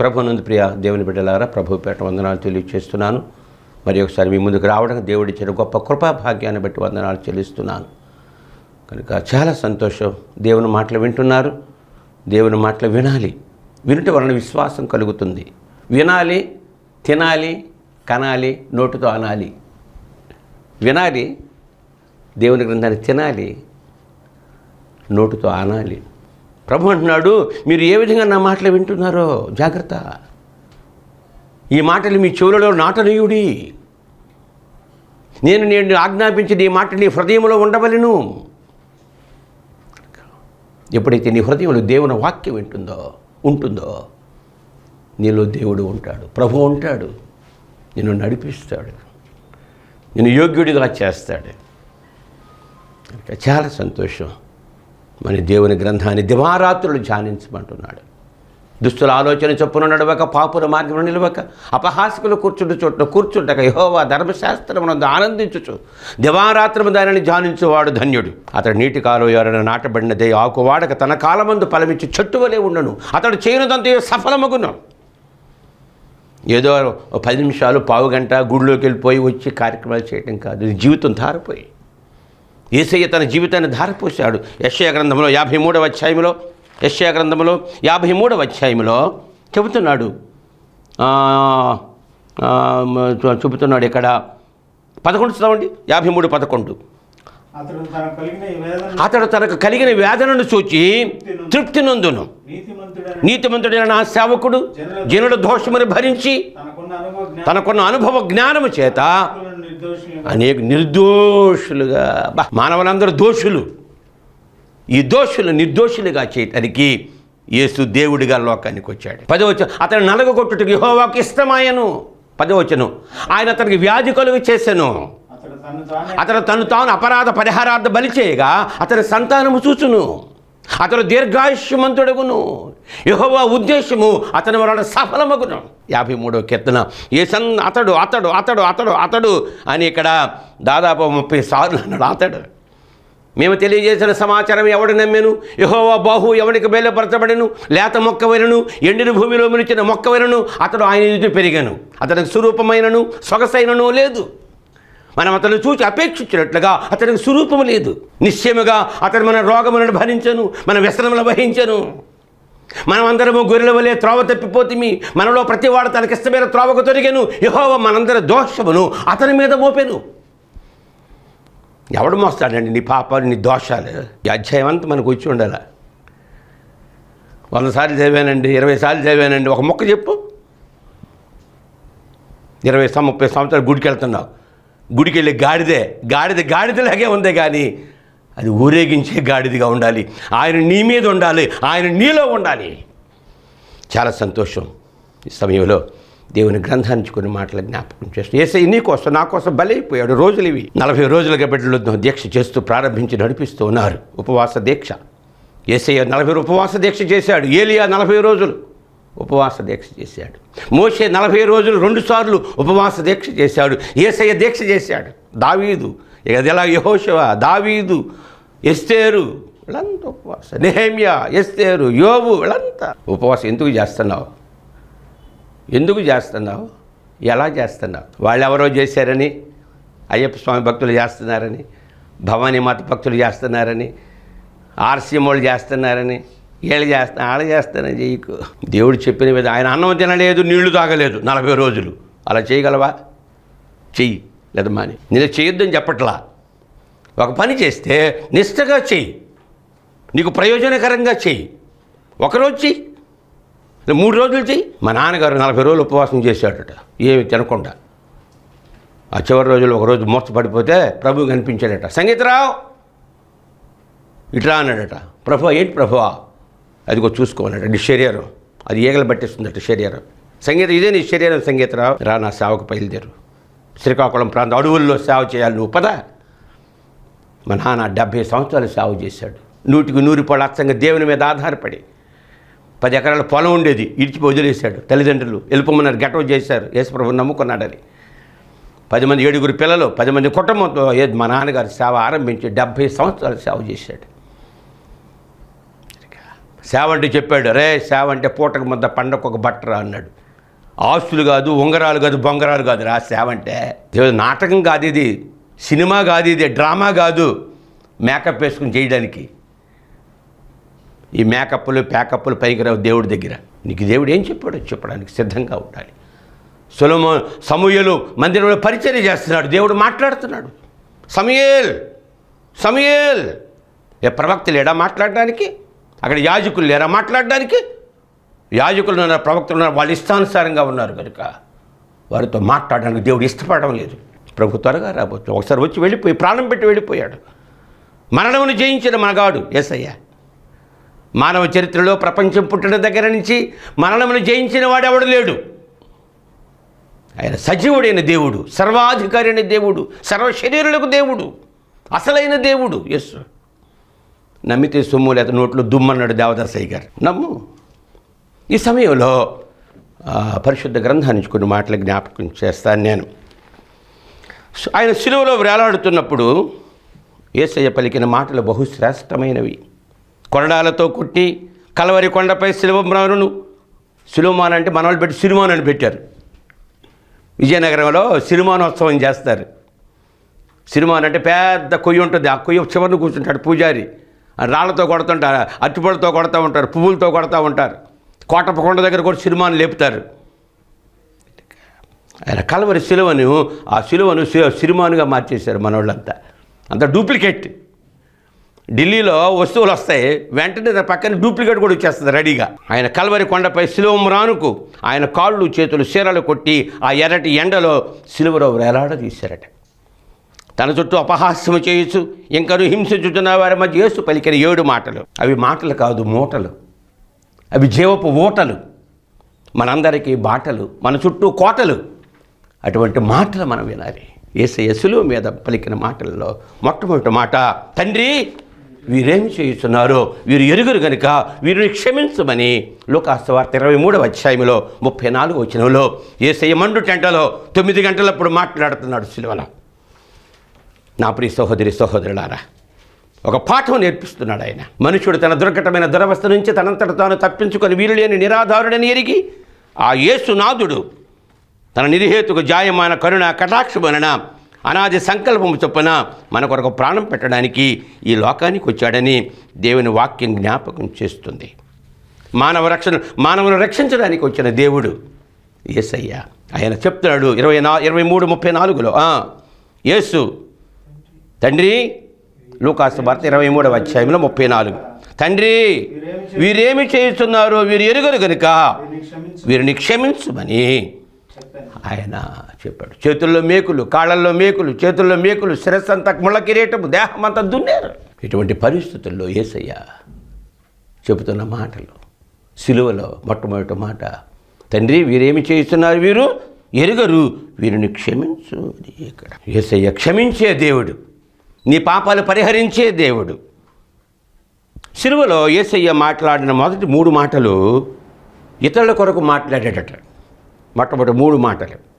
ప్రభునందు ప్రియ దేవుని బిడ్డలారా ప్రభు పేట వందనాలు తెలియచేస్తున్నాను. మరి ఒకసారి మీ ముందుకు రావడం దేవుడి ఇచ్చిన గొప్ప కృపా భాగ్యాన్ని బట్టి వందనాలు చెల్లిస్తున్నాను. కనుక చాలా సంతోషం దేవుని మాటలు వింటున్నారు. దేవుని మాటలు వినాలి. వినుట వలన విశ్వాసం కలుగుతుంది. వినాలి తినాలి కనాలి నోటితో అనాలి. వినాలి దేవుని గ్రంథాన్ని తినాలి నోటితో అనాలి. ప్రభు అంటున్నాడు మీరు ఏ విధంగా నా మాటలు వింటున్నారో జాగ్రత్త. ఈ మాటలు మీ చెవులలో నాటనీయుడి. నేను నేను ఆజ్ఞాపించిన ఈ మాటలు నీ హృదయంలో ఉండవలను. ఎప్పుడైతే నీ హృదయంలో దేవుని వాక్యం వింటుందో ఉంటుందో నీలో దేవుడు ఉంటాడు. ప్రభు ఉంటాడు. నిన్ను నడిపిస్తాడు. నిన్ను యోగ్యుడిగా చేస్తాడు. చాలా సంతోషం. మన దేవుని గ్రంథాన్ని దివారాత్రులు ధ్యానించమంటున్నాడు. దుస్తుల ఆలోచన చొప్పున నడవక పాపుల మార్గంలో నిలవక అపహాసికులు కూర్చుంటు చోట్ల కూర్చుంటక యహోవా ధర్మశాస్త్రమునందు ఆనందించుచు దివారాత్రము దానిని ధ్యానించువాడు ధన్యుడు. అతడు నీటి కాలు ఎవరైనా నాటబడినదే ఆకువాడక తన కాలమందు ఫలమిచ్చి చెట్టు వలె ఉండను. అతడు చేయనుదంతే సఫలమగును. ఏదో పది నిమిషాలు పావు గంట గుడిలోకి వెళ్ళిపోయి వచ్చి కార్యక్రమాలు చేయటం కాదు. జీవితం ధారపోయి. ఏసయ్య తన జీవితాన్ని ధారపోశాడు. యశ్యా గ్రంథంలో యాభై మూడవ అధ్యాయంలో యశ్యా గ్రంథంలో యాభై మూడవ అధ్యాయంలో చెబుతున్నాడు చెబుతున్నాడు ఇక్కడ. పదకొండు చదవండి. యాభై మూడు పదకొండు. అతడు తనకు కలిగిన వేదనను చూచి తృప్తి నొందును. నీతిమంతుడైన నా సేవకుడు జనుల దోషమును భరించి తనకున్న అనుభవ జ్ఞానము చేత అనేక నిర్దోషులుగా. మానవులందరూ దోషులు. ఈ దోషులు నిర్దోషులుగా చేయటానికి యేసు దేవుడిగా లోకానికి వచ్చాడు. పదవచనం అతను నలగొట్టుటకు యెహోవాకు ఇష్టమాయను. పదవచనం ఆయన అతనికి వ్యాధి కలుగు చేశాను అతను తను తాను అపరాధ పరిహారార్థ బలి చేయగా అతని సంతానము చూచును. అతను దీర్ఘాయుష్యమంతుడగును. యహోవా ఉద్దేశము అతని వలన సఫలమగును. యాభై మూడో కీర్తన ఏ అతడు అతడు అతడు అతడు అతడు అని ఇక్కడ దాదాపు ముప్పై సార్లు అన్నాడు అతడు. మేము తెలియజేసిన సమాచారం ఎవడు నమ్మెను? యహోవా బాహు ఎవనికి బయలుపరచబడెను? లేత మొక్క వెనను ఎండిన భూమిలో మిలిచిన మొక్క వైనను అతడు ఆయన ఇది పెరిగాను. అతనికి స్వరూపమైనను సొగసైనను లేదు. మనం అతను చూచి అపేక్షించినట్లుగా అతనికి స్వరూపము లేదు. నిశ్చయముగా అతను మన రోగములను భరించను మన వ్యసనములను వహించను. మనం అందరము గొర్రెల వలె త్రోవ తప్పిపోతిమి. మనలో ప్రతివాడు తనకిష్టమైన త్రోవకు తొరిగాను. యహోవ మనందరి దోషమును అతని మీద మోపెను. ఎవడు మోస్తాడండి నీ పాపాలు నీ దోషాలు? ఈ అధ్యాయం అంతా మనకు వచ్చి ఉండాల. వంద సార్లు చదివానండి ఇరవై సార్లు చదివానండి. ఒక మొక్క చెప్పు. ఇరవై సం ముప్పై సంవత్సరాలు గుడికి వెళ్తున్నావు గుడికి వెళ్ళే గాడిదే గాడిద గాడిదలాగే ఉంది కానీ అది ఊరేగించే గాడిదిగా ఉండాలి. ఆయన నీ మీద ఉండాలి ఆయన నీలో ఉండాలి. చాలా సంతోషం ఈ సమయంలో దేవుని గ్రంథానికి కొన్ని మాటలు జ్ఞాపకం చేస్తూ ఏసై నీ కోసం నా కోసం బలైపోయాడు. రోజులు ఇవి. నలభై రోజులుగా బిడ్డలు దీక్ష చేస్తూ ప్రారంభించి నడిపిస్తూ ఉన్నారు. ఉపవాస దీక్ష. ఏసయ్య నలభై ఉపవాస దీక్ష చేశాడు. ఏలియా నలభై రోజులు. ఉపవాస దీక్ష చేశాడు. మోసే నలభై రోజులు రెండుసార్లు ఉపవాస దీక్ష చేశాడు. ఏసయ్య దీక్ష చేశాడు. దావీదు ఇక అది ఎలా? యహోశవ దావీదు ఎస్తేరు వీళ్ళంతా ఉపవాస. నెహేమియా ఎస్తేరు యోబు వీళ్ళంతా ఉపవాసం. ఎందుకు చేస్తున్నావు? ఎందుకు చేస్తున్నావు? ఎలా చేస్తున్నావు? వాళ్ళు ఎవరో చేశారని? అయ్యప్ప స్వామి భక్తులు చేస్తున్నారని? భవానీ మాత భక్తులు చేస్తున్నారని? ఆర్సీఎం వాళ్ళు చేస్తున్నారని? వీళ్ళు చేస్తా ఆడ చేస్తానని చెయ్యకు దేవుడు చెప్పిన మీద ఆయన అన్నం తినలేదు నీళ్ళు తాగలేదు నలభై రోజులు. అలా చేయగలవా? చెయ్యి లేదా మాని నేను చేయొద్దని చెప్పట్లా. ఒక పని చేస్తే నిష్టగా చెయ్యి. నీకు ప్రయోజనకరంగా చెయ్యి. ఒకరోజు చెయ్యి. మూడు రోజులు చెయ్యి. మా నాన్నగారు నలభై రోజులు ఉపవాసం చేశాడట. ఏమి తినకుండా. ఆ చివరి రోజులు ఒకరోజు మూర్చ పడిపోతే ప్రభువు కనిపించాడట. సంగీతరావు! ఇట్లా అన్నాడట. ప్రభు ఏంటి ప్రభువా అదిగో చూసుకోవాలంట. నీ శరీరం అది ఈగలు పట్టేస్తుందట శరీరం సంగీతం ఇదే నీ శరీరం సంగీతరావు రా నా సేవకు బయలుదేరు. శ్రీకాకుళం ప్రాంతం అడవుల్లో సేవ చేయాలి నువ్వు. పద. మా నాన్న డెబ్భై సంవత్సరాలు సేవ చేశాడు. నూటికి నూరు పళ్ళు అచ్చంగా దేవుని మీద ఆధారపడి. పది ఎకరాల పొలం ఉండేది. ఇడిచి వదిలేశాడు. తల్లిదండ్రులు వెళ్ళిపోమన్నారు. గెటవ చేశారు. యేసుప్రభు నమ్ముకున్నాడని. పది మంది ఏడుగురు పిల్లలు పది మంది కుటుంబంతో మా నాన్నగారు సేవ ఆరంభించి డెబ్భై సంవత్సరాలు సేవ చేశాడు. సేవంటి చెప్పాడు రే సేవంటే పూటకు ముద్ద పండగ ఒక బట్టరా అన్నాడు. ఆస్తులు కాదు ఉంగరాలు కాదు బొంగరాలు కాదు రా సేవంటే. నాటకం కాదు ఇది సినిమా కాదు ఇది డ్రామా కాదు మేకప్ వేసుకుని చేయడానికి. ఈ మేకప్లు ప్యాకప్లు పైకి రావు దేవుడి దగ్గర. నీకు దేవుడు ఏం చెప్పాడో చెప్పడానికి సిద్ధంగా ఉండాలి. సులమో సమూయలు మందిరంలో పరిచర్య చేస్తున్నాడు దేవుడు మాట్లాడుతున్నాడు. Samuel Samuel. ఏ ప్రవక్త లేడా మాట్లాడడానికి? అక్కడ యాజకులు లేరా? మాట్లాడడానికి? యాజకులు ఉన్నారు ప్రవక్తలు ఉన్నారు వాళ్ళు ఇష్టానుసారంగా ఉన్నారు కనుక వారితో మాట్లాడడానికి దేవుడు ఇష్టపడడం లేదు. ప్రభు త్వరగా రాబోతుంది ఒకసారి వచ్చి వెళ్ళిపోయి ప్రాణం పెట్టి వెళ్ళిపోయాడు. మరణమును జయించిన మనగాడు ఎస్ఐయా మానవ చరిత్రలో ప్రపంచం పుట్టిన దగ్గర నుంచి మరణమును జయించిన వాడు ఎవడు లేడు. ఆయన సజీవుడైన దేవుడు సర్వాధికారి అయిన దేవుడు సర్వ శరీరులకు దేవుడు అసలైన దేవుడు ఎస్ నమ్మితే సొమ్ము లేక నోట్లో దుమ్మన్నాడు దేవదాసయ్య గారు. నమ్ము. ఈ సమయంలో పరిశుద్ధ గ్రంథాన్ని కొన్ని మాటలు జ్ఞాపకం చేస్తాను నేను. ఆయన సిలువలో వేలాడుతున్నప్పుడు ఏసయ్య పలికిన మాటలు బహుశ్రేష్టమైనవి. కొరడాలతో కుట్టి కలవరి కొండపై శిలువమ్రానును సిలువమాన్ అంటే మనవాళ్ళు పెట్టి సినిమాన్ అని పెట్టారు. విజయనగరంలో సినిమానోత్సవం చేస్తారు. సినిమాన్ అంటే పెద్ద కొయ్యి ఉంటుంది. ఆ కొయ్యి చివరిని కూర్చుంటాడు పూజారి. రాళ్ళతో రాళ్ళతో కొడుతుంటారు అట్టుపొడితో కొడతా ఉంటారు పువ్వులతో కొడతా ఉంటారు. కోటప్ప కొండ దగ్గర కూడా సినిమాను లేపుతారు. ఆయన కలవరి సిలువను ఆ సిలువను సిరిమానుగా సినిమానుగా మార్చేశారు మనోళ్ళంతా. అంత డూప్లికేట్. ఢిల్లీలో వస్తువులు వస్తాయి వెంటనే దాని పక్కన డూప్లికేట్ కూడా వచ్చేస్తుంది రెడీగా. ఆయన కలవరి కొండపై సిలువం రానుకు ఆయన కాళ్ళు చేతులు చీరలు కొట్టి ఆ ఎర్రటి ఎండలో సిలువరో వేలాడ తీశారట తన చుట్టూ అపహాస్యము చేయొచ్చు ఇంకను హింసించుతున్న వారి మధ్య యేసు పలికిన ఏడు మాటలు. అవి మాటలు కాదు మూటలు. అవి జీవపు ఊటలు. మనందరికీ బాటలు మన చుట్టూ కోటలు. అటువంటి మాటలు మనం వినాలి. ఏసయ్య మీద పలికిన మాటల్లో మొట్టమొదటి మాట తండ్రి వీరేమి చేస్తున్నారు వీరు ఎరుగురు గనుక వీరిని క్షమించమని. లోకాస్తవార్త ఇరవై మూడవ అధ్యాయంలో ముప్పై నాలుగు వచ్చినలో ఏసయ్య మండు టెంటలో తొమ్మిది గంటలప్పుడు మాట్లాడుతున్నాడు సిలువలో నా ప్రియ సహోదరి సహోదరులారా ఒక పాఠం నేర్పిస్తున్నాడు ఆయన. మనుషుడు తన దుర్ఘటమైన దురవస్థ నుంచి తనంతట తాను తప్పించుకొని వీరులేని నిరాధారుడని ఎరిగి ఆ యేసునాథుడు తన నిర్హేతుకు జాయమాన కరుణ కటాక్షమన అనాది సంకల్పము చొప్పున మన కొరకు ప్రాణం పెట్టడానికి ఈ లోకానికి వచ్చాడని దేవుని వాక్యం జ్ఞాపకం చేస్తుంది. మానవ రక్షణ మానవును రక్షించడానికి వచ్చిన దేవుడు యేసయ్య ఆయన చెప్తున్నాడు ఇరవై నా ఇరవై మూడు ముప్పై నాలుగులో యేసు తండ్రి లూకాసు భర్త ఇరవై మూడవ అధ్యాయంలో ముప్పై నాలుగు. తండ్రి వీరేమి చేస్తున్నారు వీరు ఎరుగరు గనుక వీరిని క్షమించమని ఆయన చెప్పాడు. చేతుల్లో మేకులు కాళ్ళల్లో మేకులు చేతుల్లో మేకులు శిరస్సు అంతా ముళ్ళ కిరీటము దేహం అంతా దున్నారు. ఇటువంటి పరిస్థితుల్లో ఏసయ్య చెబుతున్న మాటలు సిలువలో మొట్టమొదటి మాట తండ్రి వీరేమి చేస్తున్నారు వీరు? ఎరుగరు వీరిని క్షమించు ఇక్కడ. ఏసయ్య క్షమించే దేవుడు. నీ పాపాలు పరిహరించే దేవుడు. సిలువలో ఏసయ్య మాట్లాడిన మొదటి మూడు మాటలు ఇతరుల కొరకు మాట్లాడేటట మొట్టమొదటి మూడు మాటలు.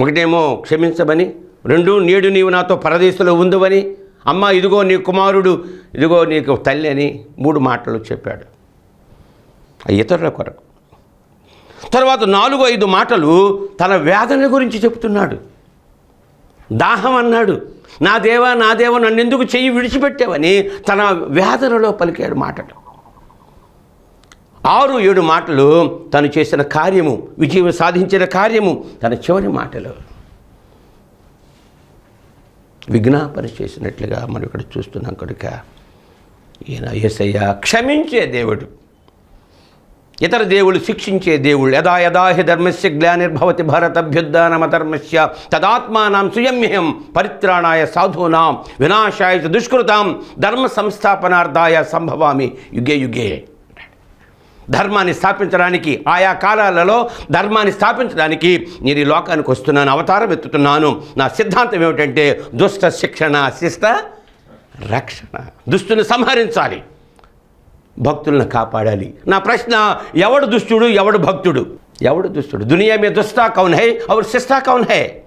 ఒకటేమో క్షమించమని రెండు నేడు నీవు నాతో పరదేశంలో ఉందవని అమ్మ ఇదిగో నీ కుమారుడు ఇదిగో నీకు తల్లి అని మూడు మాటలు చెప్పాడు. ఆ ఇతరుల కొరకు. తర్వాత నాలుగు ఐదు మాటలు తన వేదన గురించి చెప్తున్నాడు. దాహం అన్నాడు. నా దేవా నా దేవ నన్ను ఎందుకు చెయ్యి విడిచిపెట్టావని తన వేదనలో పలికాడు మాటలు. ఆరు ఏడు మాటలు తను చేసిన కార్యము విజయం సాధించిన కార్యము తన చివరి మాటలు. విజ్ఞాపన చేసినట్లుగా మనం ఇక్కడ చూస్తున్నాం కనుక ఈయన యేసయ్య క్షమించే దేవుడు. ఇతర దేవుళ్ళు శిక్షించే దేవుళ్ళు. యదా యదా హి ధర్మస్య గ్లానిర్భవతి భరతభ్యుద్ధానమధర్మస్య తదాత్మానం సుయమ్యం పరిత్రాణాయ సాధూనాం వినాశాయ చ దుష్కృతాం ధర్మ సంస్థాపనార్థాయ సంభవామి. యుగే యుగే. ధర్మాన్ని స్థాపించడానికి ఆయా కాలాలలో ధర్మాన్ని స్థాపించడానికి నేను ఈ లోకానికి వస్తున్నాను అవతారం ఎత్తుతున్నాను. నా సిద్ధాంతం ఏమిటంటే దుష్ట శిక్షణ శిష్ట రక్షణ. దుస్తుని సంహరించాలి. భక్తులను కాపాడాలి. నా ప్రశ్న ఎవడు దుష్టుడు ఎవడు భక్తుడు? ఎవడు దుష్టుడు? దునియా మీద దుస్తా కౌన్ హై అవర్ శిస్తా కౌన్ high?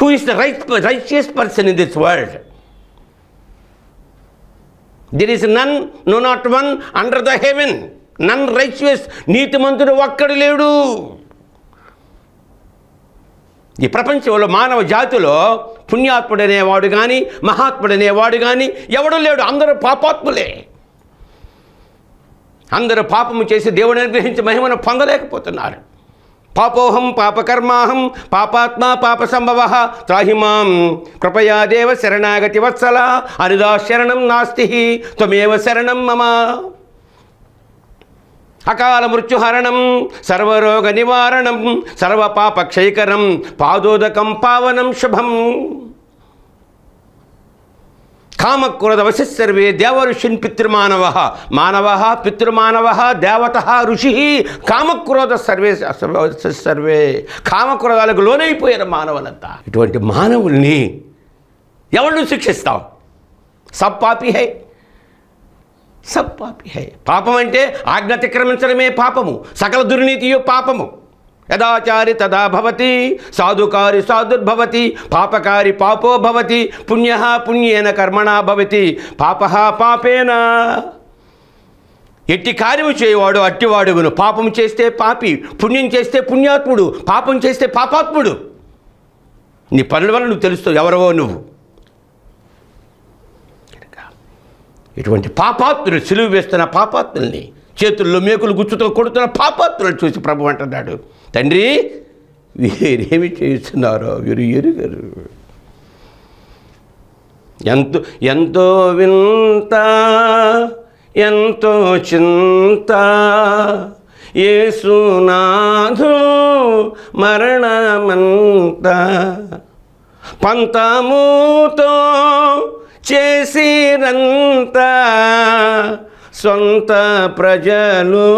Who is the right righteous person in this world there is none no not one under the heaven none righteous నీతి మంతుడు ఒక్కడు లేడు. ఈ ప్రపంచంలో మానవ జాతిలో పుణ్యాత్ముడనేవాడు కానీ మహాత్ముడనేవాడు కానీ ఎవడు లేడు. అందరూ పాపాత్ములే. అందరూ పాపము చేసి దేవుని అనుగ్రహించి మహిమను పొందలేకపోతున్నారు. పాపోహం పాపకర్మాహం పాపాత్మ పాప సంభవ త్రాహిమాం కృపయా దేవ శరణాగతి వత్సల అనుదా శరణం నాస్తి త్వమేవ శరణం మమ. అకాల మృత్యుహరణం సర్వరోగ నివారణం సర్వపాపక్షయకరం పాదోదకం పావనం శుభం. కామక్రోధ వశస్సర్వే దేవఋషిన్ పితృమానవ. మానవ పితృమానవ దేవత ఋషి కామక్రోధ సర్వే సర్వే కామక్రోధాలకు లోనైపోయారు మానవులంతా. ఇటువంటి మానవుల్ని ఎవరిని శిక్షిస్తావు సబ్ పాపి హై. సబ్ పాపి హై. పాపం అంటే ఆజ్ఞ అతిక్రమించడమే పాపము. సకల దుర్నీతియు పాపము. యదాచారి తదా భవతి సాధుకారి సాధుర్భవతి పాపకారి పాపో భవతి పుణ్య పుణ్యేన కర్మణా భవతి పాప పాపేన. ఎట్టి కార్యము చేయవాడు అట్టివాడుగును. పాపం చేస్తే పాపి పుణ్యం చేస్తే పుణ్యాత్ముడు పాపం చేస్తే పాపాత్ముడు. నీ పనుల వల్ల నువ్వు తెలుస్తావు ఎవరవో నువ్వు. ఇటువంటి పాపాత్తులు సిలువు వేస్తున్న పాపాత్ముల్ని చేతుల్లో మేకులు గుచ్చుతో కొడుతున్న పాపాత్తులను చూసి ప్రభు అంటున్నాడు తండ్రి వీరేమి చేస్తున్నారో వీరు ఎరుగరు. ఎంతో ఎంతో వింత ఎంతో చింత ఏసునాథు మరణమంత పంతముతో చేసిరంతా సొంత ప్రజలు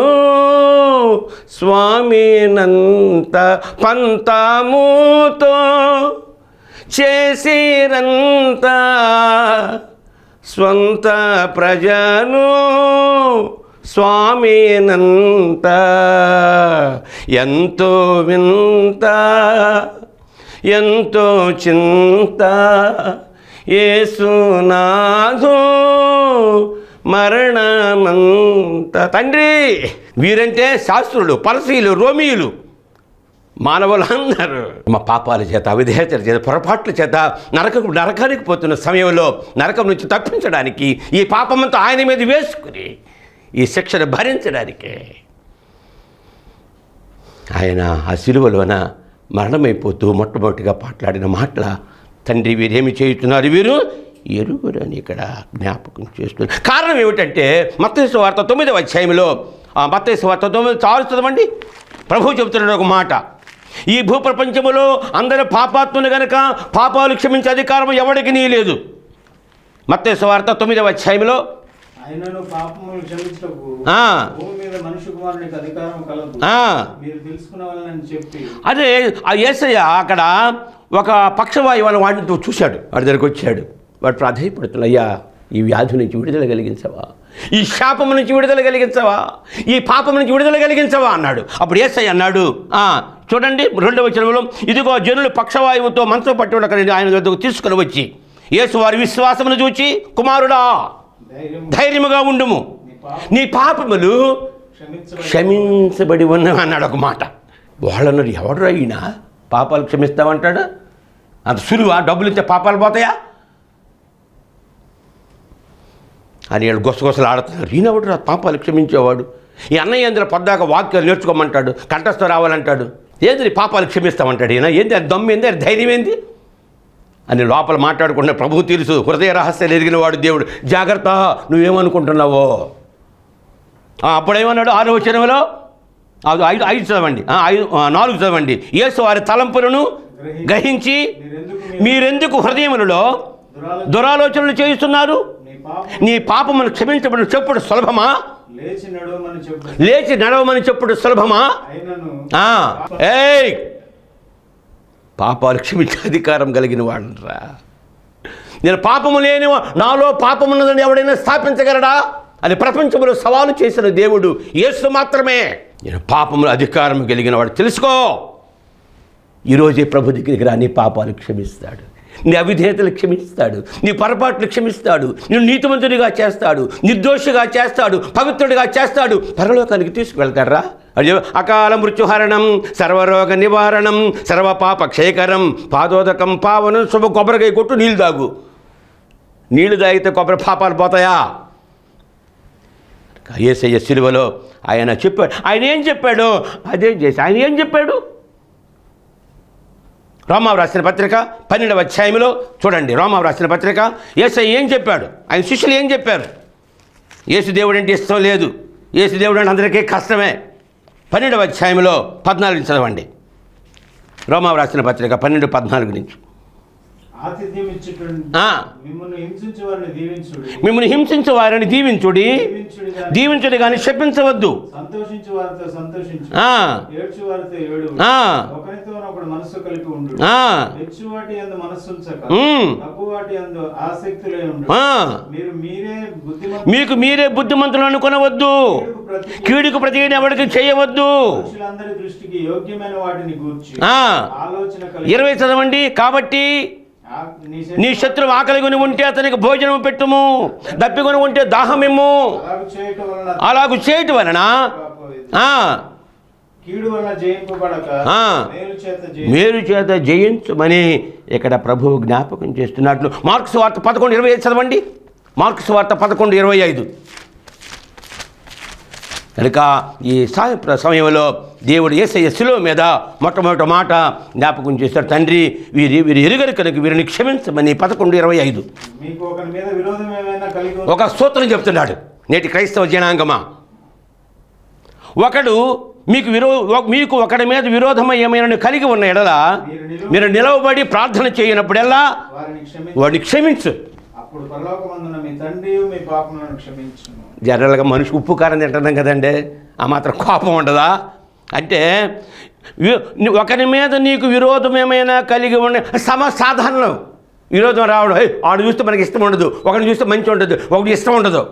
స్వామినంత పంతముతో చేసిరంత స్వంత ప్రజలు స్వామినంత ఎంతో వింత ఎంతో చింత ఏసునాథో మరణమంత తండ్రి వీరంటే శాస్త్రులు పరసీలు రోమియులు మానవులందరూ. మా పాపాల చేత అవిధేయతల చేత పొరపాట్ల చేత నరకకు నరకానికి పోతున్న సమయంలో నరకం నుంచి తప్పించడానికి ఈ పాపమంతా ఆయన మీద వేసుకుని ఈ శిక్షను భరించడానికే. ఆయన ఆ సిలువలోన మరణమైపోతూ మొట్టమొదటిగా పాట్లాడిన మాటల తండ్రి వీరేమి చేయుతున్నారు వీరు? ఎరుగురని ఇక్కడ జ్ఞాపకం చేస్తున్నారు కారణం ఏమిటంటే మత్తేసు వార్త తొమ్మిదవ అధ్యాయంలో ఆ మత్తేసు వార్త తొమ్మిది చాలు చదవండి. ప్రభు చెబుతున్నాడు ఒక మాట. ఈ భూప్రపంచములో అందరూ పాపాత్ములు గనక పాపాలు క్షమించే అధికారం ఎవడికి నీ లేదు మత్తేసు వార్త తొమ్మిదవ అధ్యాయంలో అదే ఆ యేసయ్య అక్కడ ఒక పక్షవాయువు వాడిని చూశాడు. వాడి దగ్గరికి వచ్చాడు. వాడు ప్రాధాయపడుతున్నాడు అయ్యా ఈ వ్యాధి నుంచి విడుదల కలిగించవా? ఈ శాపం నుంచి విడుదల కలిగించవా? ఈ పాపం నుంచి విడుదల కలిగించవా అన్నాడు. అప్పుడు ఏసై అన్నాడు చూడండి రెండవ వచనంలో ఇదిగో జనులు పక్షవాయువుతో మంచం పట్టుకుని ఆయన వద్దకు తీసుకుని వచ్చి యేసు వారి విశ్వాసమును చూచి కుమారుడా ధైర్యముగా ఉండుము. నీ పాపములు క్షమించబడి ఉన్నవి ఉన్న అన్నాడు ఒక మాట. వాళ్ళన్నారు ఎవడు అయినా పాపాలు క్షమిస్తామంటాడు అంత సులువా? డబ్బులు ఇస్తే పాపాలు పోతాయా? అని వీళ్ళు గుసగుసలు ఆడుతున్నారు ఈయనెవడు రా? పాపాలు క్షమించేవాడు. ఈ అన్నయ్య ఎందులో పొద్దాక వాక్యాలు నేర్చుకోమంటాడు కంఠస్థ రావాలంటాడు. ఏంది నీ పాపాలు క్షమిస్తామంటాడు ఈయన? ఏంది అది దమ్ము ఏంది? అది ధైర్యం ఏంది? అని లోపల మాట్లాడుకుంటే ప్రభు తెలుసు హృదయ రహస్యాలు ఎరిగిన వాడు దేవుడు. జాగ్రత్త నువ్వేమనుకుంటున్నావో? అప్పుడేమన్నాడు? ఆరో వచనంలో? అది ఐదు ఐదు చదవండి. ఐదు నాలుగు చదవండి. యేసు వారి తలంపులను గ్రహించి మీరెందుకు హృదయములలో దురాలో దురాలోచనలు చేయిస్తున్నారు? నీ పాపం నీ పాపమును క్షమించబడి చెప్పుడు సులభమా? లేచి నడవమని చెప్పు. లేచి నడవమని చెప్పుడు సులభమా? ఏయ్! పాపాలు క్షమించే అధికారం కలిగిన వాడురా. నేను పాపము లేని నాలో పాపమున్నదని ఎవడైనా స్థాపించగలడా? అని ప్రపంచంలో సవాలు చేసిన దేవుడు యేసు మాత్రమే. నేను పాపముల అధికారం కలిగిన వాడు. తెలుసుకో. ఈరోజే ప్రభు దగ్గరికి రా నీ పాపాలు క్షమిస్తాడు. నీ అవిధేయతలు క్షమిస్తాడు నీ పొరపాట్లు క్షమిస్తాడు నిన్ను నీతిమంతుడిగా చేస్తాడు నిర్దోషిగా చేస్తాడు పవిత్రుడిగా చేస్తాడు పరలోకానికి తీసుకువెళ్తారా అయ్యో అకాల మృత్యుహరణం సర్వరోగ నివారణం సర్వపాప క్షయకరం పాదోదకం పావనం శుభ కొబ్బరికాయ కొట్టు నీళ్ళు తాగు. నీళ్ళు తాగితే కొబ్బరి పాపాలు పోతాయా? ఏసయ్య సిలువలో ఆయన చెప్పాడు. ఆయన ఏం చెప్పాడు? అదేం చేసి ఆయన ఏం చెప్పాడు? రోమావు రాసిన పత్రిక పన్నెండవ అధ్యాయంలో చూడండి రోమావు రాసిన పత్రిక. ఏసై ఏం చెప్పాడు? ఆయన శిష్యులు ఏం చెప్పారు? యేసు దేవుడు అంటే ఇష్టం లేదు. యేసు దేవుడు అంటే అందరికీ కష్టమే. పన్నెండవ అధ్యాయంలో పద్నాలుగు చదవండి. రోమావు రాసిన పత్రిక పన్నెండు పద్నాలుగు నుంచి. మిమ్మల్ని హింసించు వారిని దీవించుడి. దీవించుడి. కానీ శపించవద్దు. బుద్ధిమంతులు. మీకు మీరే బుద్ధిమంతులు అనుకొనవద్దు. కీడుకు ప్రతి ఎవరికి చేయవద్దు. ఇరవై చదవండి కాబట్టి నీ శత్రువు ఆకలి కొని ఉంటే అతనికి భోజనం పెట్టుము దప్పికొని ఉంటే దాహమిమ్ము. అలాగు చేయటం వలన మేలు చేత జయించమని ఇక్కడ ప్రభువు జ్ఞాపకం చేస్తున్నట్లు మార్క్స్ వార్త పదకొండు ఇరవై ఐదు చదవండి. మార్క్స్ వార్త పదకొండు ఇరవై ఐదు. కనుక ఈ సమయంలో దేవుడు ఏసయ్య శిలువ మీద మొట్టమొదటి మాట జ్ఞాపకం చేశాడు. తండ్రి వీరి వీరి ఎరుగరు కనుక వీరిని క్షమించమని పదకొండు ఇరవై ఐదు. ఒక సూత్రం చెప్తున్నాడు. నేటి క్రైస్తవ జనాంగమా? ఒకడు మీకు విరో మీకు ఒకడి మీద విరోధమై ఏమైనా కలిగి ఉన్న ఎడల మీరు నిలవబడి ప్రార్థన చేయనప్పుడల్లా వాడిని క్షమించు. అప్పుడు పరలోకమందున మీ తండ్రి మీ పాపములను క్షమించును. జనరల్గా మనిషి ఉప్పు కారం తింటున్నాం కదండి ఆ మాత్రం కోపం ఉండదా? అంటే ఒకరి మీద నీకు విరోధం ఏమైనా కలిగి ఉండే సమ సాధారణం విరోధం రావడం ఆడు వాడు చూస్తే మనకి ఇష్టం ఉండదు ఒకరిని చూస్తే మంచి ఉండదు ఒకటి ఇష్టం ఉండదు.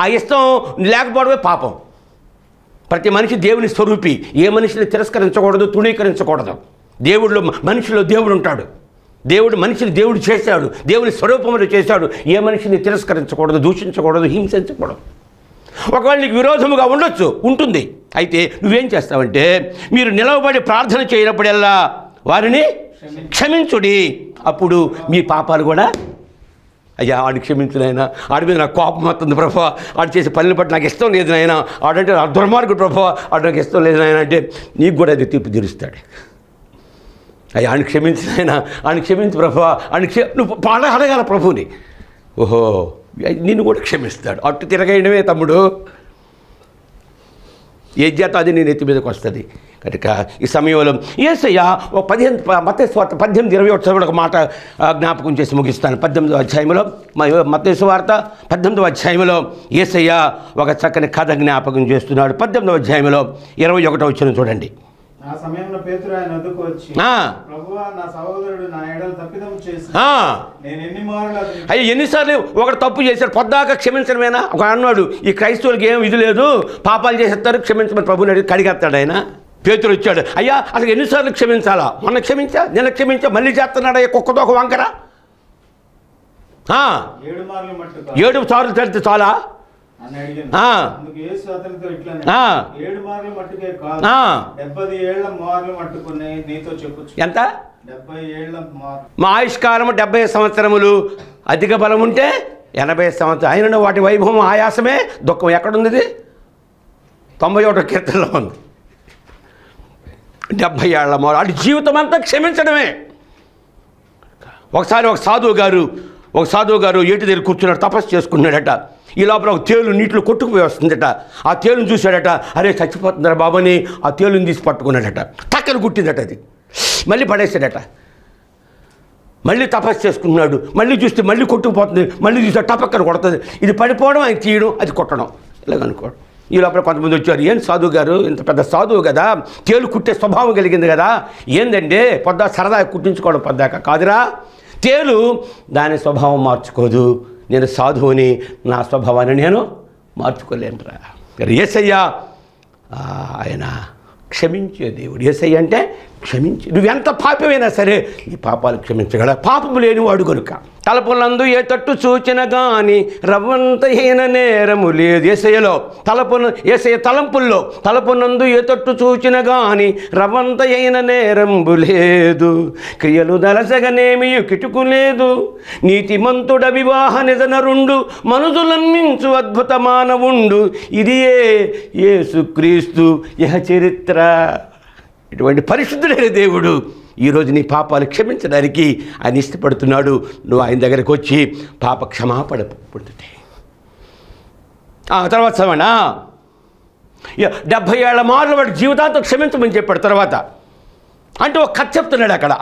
ఆ ఇష్టం లేకపోవడమే పాపం. ప్రతి మనిషి దేవుని స్వరూపి ఏ మనిషిని తిరస్కరించకూడదు తృణీకరించకూడదు. దేవుడిలో మనిషిలో దేవుడు ఉంటాడు. దేవుడు మనిషిని దేవుడు చేశాడు. దేవుని స్వరూపంలో చేశాడు. ఏ మనిషిని తిరస్కరించకూడదు దూషించకూడదు హింసించకూడదు? ఒకవేళ నీకు విరోధముగా ఉండొచ్చు ఉంటుంది. అయితే నువ్వేం చేస్తావంటే మీరు నిలవబడి ప్రార్థన చేయనప్పుడల్లా వారిని క్షమించుడి. అప్పుడు మీ పాపాలు కూడా అయ్యా ఆడు క్షమించు నాయన. ఆడి మీద నాకు కోపం వస్తుంది ప్రభా. ఆడు చేసే పనులు బట్టి నాకు ఇష్టం లేదు నాయన. ఆడంటే నా దుర్మార్గుడు ప్రభా. ఆడు నాకు ఇష్టం లేదు నాయన అంటే నీకు కూడా అది తీర్పు తీరుస్తాడు. అయ్యా ఆయన క్షమించు ఆయన క్షమించు ప్రభా ఆయన క్ష నువ్వు పాడ అడగాల ప్రభుని ఓహో నిన్ను కూడా క్షమిస్తాడు. అట్టు తిరగేయడమే తమ్ముడు. ఏ చేత అది నేను ఎత్తి మీదకి వస్తుంది? కనుక ఈ సమయంలో ఏసయ్య ఒక పదిహేను మతేశ్వార్త పద్దెనిమిది ఇరవై ఒకటి చదువు ఒక మాట జ్ఞాపకం చేసి ముగిస్తాను. పద్దెనిమిదో అధ్యాయంలో మతేశ్వార్త స్వార్థ పద్దెనిమిదో అధ్యాయంలో ఏసయ్య ఒక చక్కని కథ జ్ఞాపకం చేస్తున్నాడు. పద్దెనిమిదో అధ్యాయంలో ఇరవై ఒకటో వచ్చిన చూడండి. ఆ సమయంలో పేతురు ఆయన వద్దకు వచ్చి ఆ, ప్రభువా నా సహోదరుడు నా ఎడల తప్పిదం చేసి ఆ. నేను ఎన్ని మార్లు అతనికి అయ్యో ఎన్నిసార్లు ఒకడు తప్పు చేశాడు? పొద్దాక క్షమించడమేనా? ఒక అన్నాడు ఈ క్రైస్తవులకి ఏం ఇది లేదు. పాపాలు చేసేస్తారు క్షమించమని ప్రభుని అడిగి కడిగేస్తాడు ఆయన. పేతురు వచ్చాడు అయ్యా అసలు ఎన్నిసార్లు క్షమించాలా? మొన్న క్షమించా నిన్న క్షమించా మళ్ళీ చేస్తున్నాడు? అయ్యా కుక్కతో ఒక వంకర? ఏడు సార్లు తడితే చాలా? డెబ్బై ఎంత? డెబ్బై మార్ మా ఆయుష్కాలము డెబ్బై సంవత్సరములు. అధిక బలం ఉంటే ఎనభై సంవత్సరం. అయిన వాటి వైభవం ఆయాసమే దుఃఖం ఎక్కడుంది? తొంభై ఒకటో కీర్తనలో ఉంది. డెబ్భై ఏళ్ళ మొదలు అటు జీవితం అంతా క్షమించడమే. ఒకసారి ఒక సాధువు గారు ఒక సాధువు గారు ఏటి దగ్గర కూర్చున్నాడు తపస్సు చేసుకున్నాడట. ఈ లోపల ఒక తేలు నీటిలో కొట్టుకుపోయి వస్తుందట. ఆ తేలుని చూశాడట అరే చచ్చిపోతుందరా బాబని? ఆ తేలుని తీసి పట్టుకున్నాడట. టక్కన గుట్టిందట అది. మళ్ళీ పడేసాడట మళ్ళీ తపస్సు చేసుకున్నాడు మళ్ళీ చూస్తే మళ్ళీ కొట్టుకుపోతుంది. మళ్ళీ చూస్తే టపక్కన కొడుతుంది. ఇది పడిపోవడం ఆయన తీయడం అది కొట్టడం. ఇలాగ ఈ లోపల కొంతమంది వచ్చారు. ఏం సాధువు గారు? ఇంత పెద్ద సాధువు కదా. తేలు కుట్టే స్వభావం కలిగింది కదా. ఏందంటే పొద్దా సరదా కుట్టించుకోవడం పొద్దాక కాదురా. తేలు దాని స్వభావం మార్చుకోదు. నేను సాధువుని నా స్వభావాన్ని నేను మార్చుకోలేనురా. మరి ఏసయ్య ఆయన క్షమించే దేవుడు. ఏసయ్య అంటే క్షమించి. నువ్వెంత పాపమైనా సరే నీ పాపాలు క్షమించగల. పాపము లేనివాడు కనుక తలపులందు ఏ తట్టు సూచన గాని రవ్వంత హీన నేరము లేదు. ఏసయలో తలపున ఏసయ తలంపుల్లో తలపునందు ఏ తట్టు సూచన గాని రవ్వంత హీన నేరంబు లేదు. క్రియలు దలసగనేమి కిటుకు లేదు. నీతిమంతుడ వివాహ నిజనరుండు మనుజులన్మించు అద్భుత మానవుండు ఇదియే యేసుక్రీస్తు యహ చరిత్ర. ఇటువంటి పరిశుద్ధుడైన దేవుడు ఈరోజు నీ పాపాలు క్షమించడానికి ఆయన ఇష్టపడుతున్నాడు. నువ్వు ఆయన దగ్గరకు వచ్చి పాప క్షమాపణ పొందుతాయి ఆ తర్వాత సమనా డెబ్భై ఏళ్ళ మార్లు వాడు జీవితాంతం క్షమించమని చెప్పాడు తర్వాత. అంటే ఒక కథ చెప్తున్నాడు అక్కడ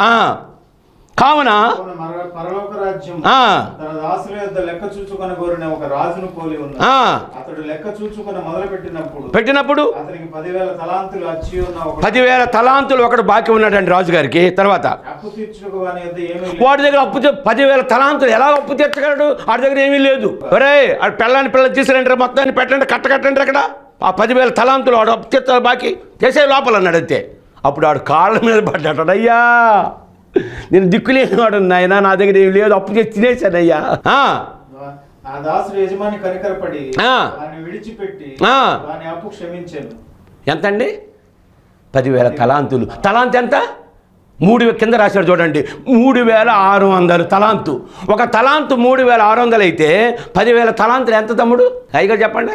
కావున పెట్టినప్పుడు పదివేల తలాంతులు ఒకడు బాకీ ఉన్నాడండి తర్వాత యొద్ద ఏమీ లేదు. వాడి దగ్గర అప్పు పదివేల తలాంతులు ఎలా అప్పు తీర్చగలడు? వాడి దగ్గర ఏమీ లేదు. ఒరే పిల్లని పిల్లలు తీసుకురండి మొత్తాన్ని పెట్టండి కట్ట కట్టండి అక్కడ. ఆ పదివేల తలాంతులు వాడు అప్పు తీర్చాలి బాకీ చేసే లోపల అన్నాడు అంతే. అప్పుడు వాడు కాళ్ళ మీద పడ్డాడు. అయ్యా! నేను దిక్కులేని వాడు నాయన నా దగ్గర ఏమి లేదు అప్పు చేసి తినేశానయ్యా. ఆ, ఆ దాసుడు యజమాని కనికరపడి ఆ. వాని విడిచిపెట్టి ఆ. వాని అప్పు క్షమించాను. ఎంతండి? పదివేల తలాంతులు. తలాంత్ ఎంత? మూడు కింద రాశాడు చూడండి. మూడు వేల ఆరు వందలు తలాంతు. ఒక తలాంతు మూడు వేల ఆరు వందలు అయితే పదివేల తలాంతులు ఎంత తమ్ముడు? అయ్యగా చెప్పండి.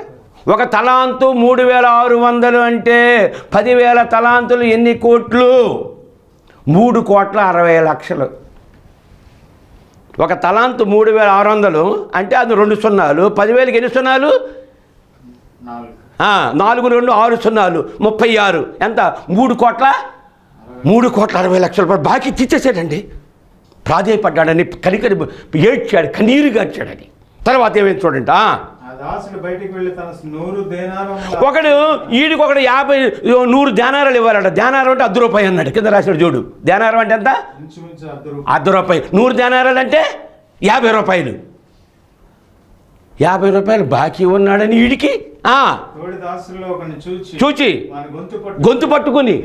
ఒక తలాంతు మూడు వేల ఆరు వందలు అంటే పదివేల తలాంతులు ఎన్ని కోట్లు? మూడు కోట్ల అరవై లక్షలు. ఒక తలాంతు మూడు వేల ఆరు వందలు అంటే అది రెండు సున్నాలు. పదివేలకి ఎన్ని సున్నాలు? నాలుగు. రెండు ఆరు సున్నాలు. ముప్పై ఆరు. ఎంత? మూడు కోట్ల? మూడు కోట్ల అరవై లక్షల రూపాయలు. బాకీ తీసేసాడండి ప్రాధేయపడ్డాడని కనికరి ఏడ్చాడు కన్నీరు గార్చాడని తర్వాత ఏమైంది చూడండి. ఒకడు ఈడికి ఒకడు యాభై నూరు ధ్యానారాలు ఇవ్వాలట. ధ్యానారం అంటే అర్ధ రూపాయి అన్నాడు. కింద రాశాడు చూడు. ధ్యానారం అంటే ఎంత? అర్ధ రూపాయి. నూరు ధ్యానారాలు అంటే యాభై రూపాయలు. యాభై రూపాయలు బాకీ ఉన్నాడని ఒకరిని చూచి గొంతు పట్టు గొంతు పట్టుకుని.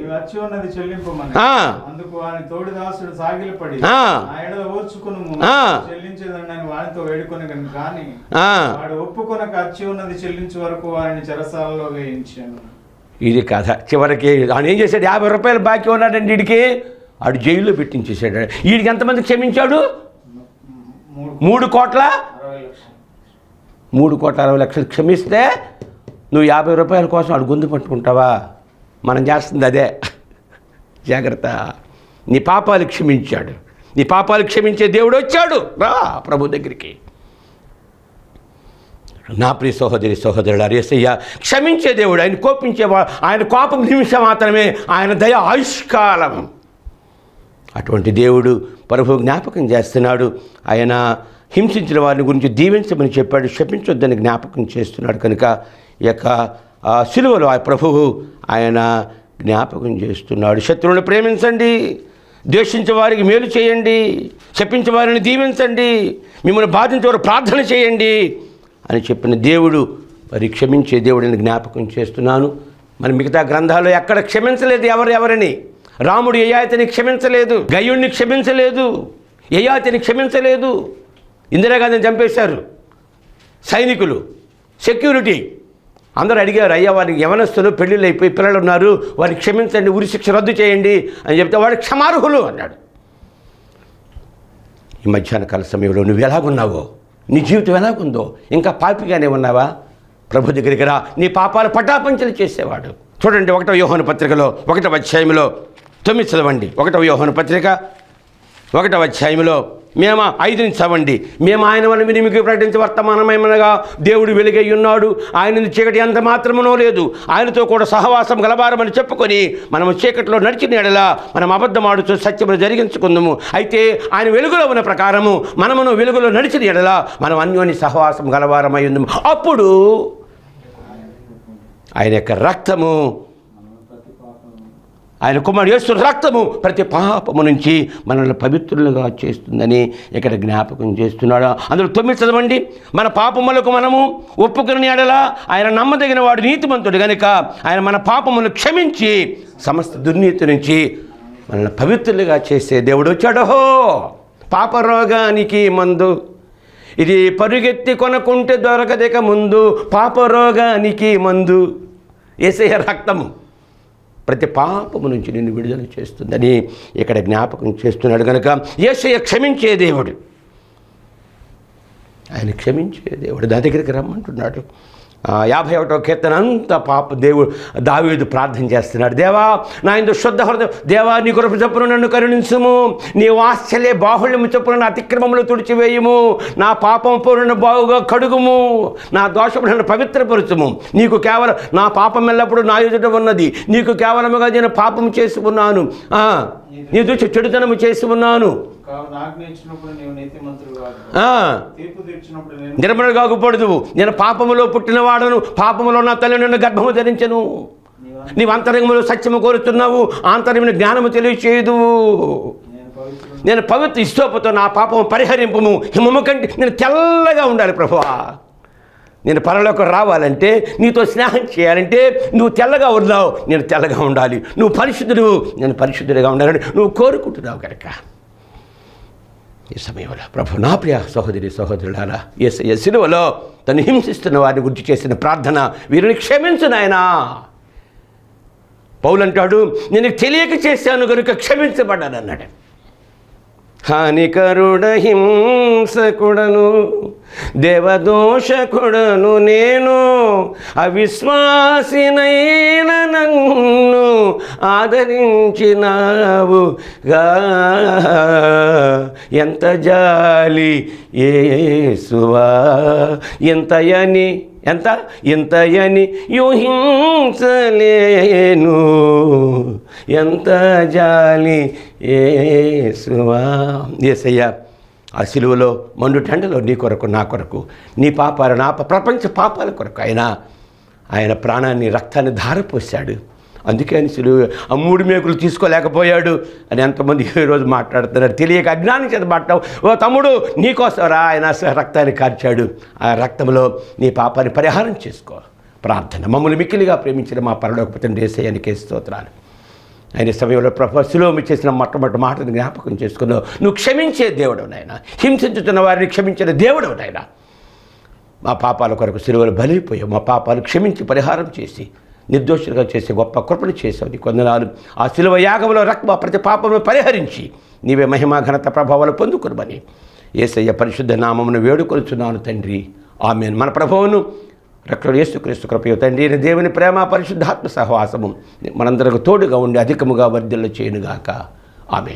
ఇది కథ. చివరికి ఆయన ఏం చేశాడు? యాభై రూపాయలు బాకీ ఉన్నాడండి వీడికి? ఆడు జైల్లో పెట్టించేసాడు వీడికి ఎంతమంది క్షమించాడు? మూడు కోట్ల? మూడు కోట్ల అరవై లక్షలు క్షమిస్తే నువ్వు యాభై రూపాయల కోసం అడు గొంతు పట్టుకుంటావా? మనం చేస్తుంది అదే. జాగ్రత్త. నీ పాపాలు క్షమించాడు. నీ పాపాలు క్షమించే దేవుడు వచ్చాడు. రా ప్రభు దగ్గరికి. నా ప్రియ సహోదరి సహోదరుడు అరేసయ్య క్షమించే దేవుడు ఆయన కోపించేవాడు ఆయన కోపం నిమిషం మాత్రమే ఆయన దయ ఆయుష్కాలం. అటువంటి దేవుడు ప్రభు జ్ఞాపకం చేస్తున్నాడు. ఆయన హింసించిన వారిని గురించి దీవించమని చెప్పాడు. క్షమించొద్దని జ్ఞాపకం చేస్తున్నాడు. కనుక ఈ యొక్క సిలువలో ఆ ప్రభువు ఆయన జ్ఞాపకం చేస్తున్నాడు. శత్రువులను ప్రేమించండి. ద్వేషించే వారికి మేలు చేయండి. శపించే వారిని దీవించండి. మిమ్మల్ని బాధించేవారు ప్రార్థన చేయండి అని చెప్పిన దేవుడు మరి క్షమించే దేవుడిని జ్ఞాపకం చేస్తున్నాను. మరి మిగతా గ్రంథాలు ఎక్కడ క్షమించలేదు? ఎవరు ఎవరిని? రాముడు యయాతిని క్షమించలేదు? గయుణ్ణి క్షమించలేదు? యయాతిని క్షమించలేదు? ఇందిరాగాంధీని చంపేశారు. సైనికులు సెక్యూరిటీ. అందరూ అడిగారు అయ్యా వారికి యవనస్తులు పెళ్ళిళ్ళు అయిపోయి పిల్లలు ఉన్నారు వారిని క్షమించండి ఉరి శిక్ష రద్దు చేయండి అని చెప్తే వాడు క్షమార్హులు అన్నాడు. ఈ మధ్యాహ్న కాల సమయంలో నువ్వు ఎలాగున్నావో నీ జీవితం ఎలాగుందో ఇంకా పాపిగానే ఉన్నావా? ప్రభు దగ్గరికి రా నీ పాపాలు పటాపంచలు చేసేవాడు. చూడండి ఒకటో వ్యూహన పత్రికలో ఒకటవ అధ్యాయంలో తొమ్మిది చదవండి. ఒకటవ వ్యూహన పత్రిక ఒకటవ అధ్యాయంలో మేము ఐదు చవండి మేము ఆయన వల్ల మీరు మీకు ప్రకటించే వర్తమానమేమనగా దేవుడు వెలుగై ఉన్నాడు. ఆయన చీకటి ఎంత మాత్రమునో లేదు. ఆయనతో కూడా సహవాసం గలవారమని చెప్పుకొని మనము చీకటిలో నడిచిన ఎడలా మనం అబద్ధమాడుతూ సత్యమును జరిగించుకుందాము. అయితే ఆయన వెలుగులో ఉన్న ప్రకారము మనమును వెలుగులో నడిచిన ఎడలా మనం అన్యోని సహవాసం గలవారమై ఉందాము. అప్పుడు ఆయన యొక్క రక్తము ఆయన కుమారుడు యేసు రక్తము ప్రతి పాపము నుంచి మనల్ని పవిత్రులుగా చేస్తుందని ఇక్కడ జ్ఞాపకం చేస్తున్నాడు. అందులో తొమ్మిది చదవండి. మన పాపములకు మనము ఒప్పుకుని ఎడలా ఆయన నమ్మదగిన వాడు నీతిమంతుడు కనుక ఆయన మన పాపమును క్షమించి సమస్త దుర్నీతి నుంచి మనల్ని పవిత్రులుగా చేసే దేవుడు వచ్చాడోహో పాపరోగానికి మందు. ఇది పరుగెత్తి కొనకుంటే దొరకదిక ముందు పాపరోగానికి మందు. ఏసే రక్తము. ప్రతి పాపము నుంచి నిన్ను విడుదల చేస్తుందని ఇక్కడ జ్ఞాపకం చేస్తున్నాడు కనుక ఏసయ్య క్షమించే దేవుడు. ఆయన క్షమించే దేవుడు. నా దగ్గరికి రమ్మంటున్నాడు. యాభై ఒకటో కీర్తన అంత పాప దేవుడు దావీదు ప్రార్థన చేస్తున్నాడు. దేవా నా ఇందు శుద్ధ హృదయం దేవా నీ కృప చొప్పున నన్ను కరుణించుము. నీ వాత్సల్య బాహుళ్యము చొప్పున నా అతిక్రమములు తుడిచివేయము. నా పాపం పూర్ణ బాగుగా కడుగుము. నా దోషము నన్ను పవిత్రపరచుము. నీకు కేవలం నా పాపం ఎల్లప్పుడూ నా ఎదుట ఉన్నది. నీకు కేవలముగా నేను పాపం చేసి ఉన్నాను. నీ దృష్టి చెడుతనము చేసి ఉన్నాను. తీర్పు తీర్చినప్పుడు నేను నిర్మల కాకపోడదు నేను పాపములో పుట్టినవాడను పాపములో నా తల్లి నన్ను గర్భము ధరించను. నీవు అంతరంగములో సత్యము కోరుతున్నావు. ఆంతర్యమైన జ్ఞానము తెలియచేయదు. నేను పవిత్ర ఇష్టోపతో నా పాపము పరిహరింపము. హిమము కంటే నేను తెల్లగా ఉండాలి ప్రభువా. నేను పరలోకి రావాలంటే నీతో స్నేహం చేయాలంటే నువ్వు తెల్లగా ఉన్నావు. నేను తెల్లగా ఉండాలి. నువ్వు పరిశుద్ధుడు నేను పరిశుద్ధుడిగా ఉండాలని నువ్వు కోరుకుంటున్నావు కనుక. ఈ సమయంలో ప్రభు నా ప్రియ సహోదరి సహోదరులారా ఎస్ సిలువలో తను హింసిస్తున్న వారిని గురించి చేసిన ప్రార్థన వీరిని క్షమించు నాయనా. పౌలంటాడు నేను తెలియక చేశాను కనుక క్షమించబడ్డాను అన్నాడు హానికరుడ హింసకుడను దేవదోషకుడను నేను అవిశ్వాసినైన నన్ను ఆదరించినావు ఎంత జాలి ఏసువా ఎంతయని ఎంత ఎంతయని యూహించలేను. ఎంత జాలి ఏసువా ఏసయ్యా ఆ సిలువలో మండు టెండలో నీ కొరకు నా కొరకు నీ పాపాలు నా ప్రపంచ పాపాల కొరకు ఆయన ఆయన ప్రాణాన్ని రక్తాన్ని ధారపోశాడు. అందుకే ఆయన సిలువ ఆ మూడు మేకులు తీసుకోలేకపోయాడు అని ఎంతమంది ఈరోజు మాట్లాడుతున్నారు. తెలియక అజ్ఞానం చేత మాట్లాడు ఓ తమ్ముడు నీకోసరా ఆయన రక్తాన్ని కార్చాడు. ఆ రక్తంలో నీ పాపాన్ని పరిహారం చేసుకో. ప్రార్థన. మమ్మల్ని మిక్కిలిగా ప్రేమించిన మా పరలోక దేశయానికి స్తోత్రాలు. ఆయన సమయంలో ప్రభస్సులో చేసిన మొట్టమొదటి మాటను జ్ఞాపకం చేసుకున్నావు. నువ్వు క్షమించే దేవుడు నాయన. హింసించుతున్న వారిని క్షమించిన దేవుడు నాయన. మా పాపాల కొరకు సిలువలు బలిపోయావు. మా పాపాలు క్షమించి పరిహారం చేసి నిర్దోషులుగా చేసే గొప్ప కృపణ చేసావు నీ కొందనాలు ఆ శిలువ యాగంలో రక్మ ప్రతి పాపమును పరిహరించి నీవే మహిమా ఘనత ప్రభావాలు పొందుకురమని ఏసయ్య పరిశుద్ధ నామమును వేడుకొలుచున్నాను తండ్రి. ఆమె మన ప్రభువును రక్తుడు యేసుక్రీస్తు కృపయు తండ్రి అయిన దేవుని ప్రేమ పరిశుద్ధాత్మ సహవాసము మనందరకు తోడుగా ఉండి అధికముగా వర్ధిల్లు చేయనుగాక. ఆమె